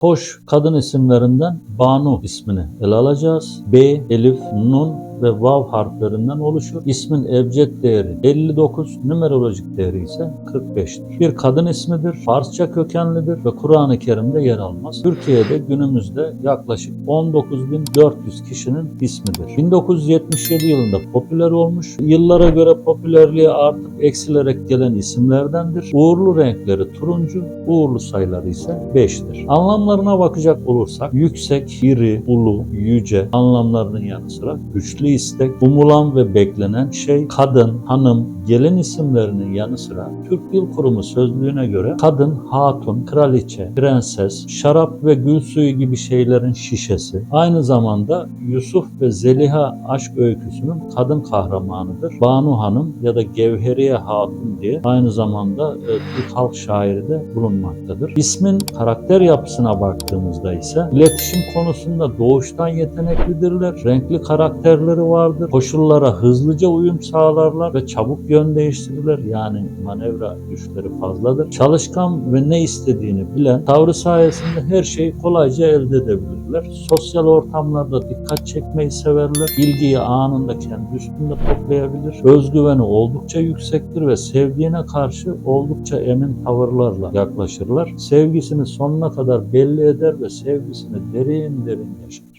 Hoş kadın isimlerinden Banu ismini ele alacağız. B, Elif, Nun ve Vav harflerinden oluşur. İsmin ebced değeri 59, numerolojik değeri ise 45'tir. Bir kadın ismidir, Farsça kökenlidir ve Kur'an-ı Kerim'de yer almaz. Türkiye'de günümüzde yaklaşık 19.400 kişinin ismidir. 1977 yılında popüler olmuş. Yıllara göre popülerliği artıp eksilerek gelen isimlerdendir. Uğurlu renkleri turuncu, uğurlu sayıları ise 5'tir. Anlamlarına bakacak olursak yüksek, iri, ulu, yüce anlamlarının yanı sıra güçlü istek, umulan ve beklenen şey, kadın, hanım, gelin isimlerinin yanı sıra Türk Dil Kurumu sözlüğüne göre kadın, hatun, kraliçe, prenses, şarap ve gül suyu gibi şeylerin şişesi. Aynı zamanda Yusuf ve Zeliha aşk öyküsünün kadın kahramanıdır. Banu Hanım ya da Gevheriye Hatun diye aynı zamanda e, Türk halk şairi de bulunmaktadır. İsmin karakter yapısına baktığımızda ise iletişim konusunda doğuştan yeteneklidirler. Renkli karakterleri vardır. Koşullara hızlıca uyum sağlarlar ve çabuk yön değiştirirler. Yani manevra güçleri fazladır. Çalışkan ve ne istediğini bilen, tavrı sayesinde her şeyi kolayca elde edebilirler. Sosyal ortamlarda dikkat çekmeyi severler. İlgiyi anında kendi üstünde toplayabilir. Özgüveni oldukça yüksektir ve sevdiğine karşı oldukça emin tavırlarla yaklaşırlar. Sevgisini sonuna kadar belli eder ve sevgisini derin derin yaşar.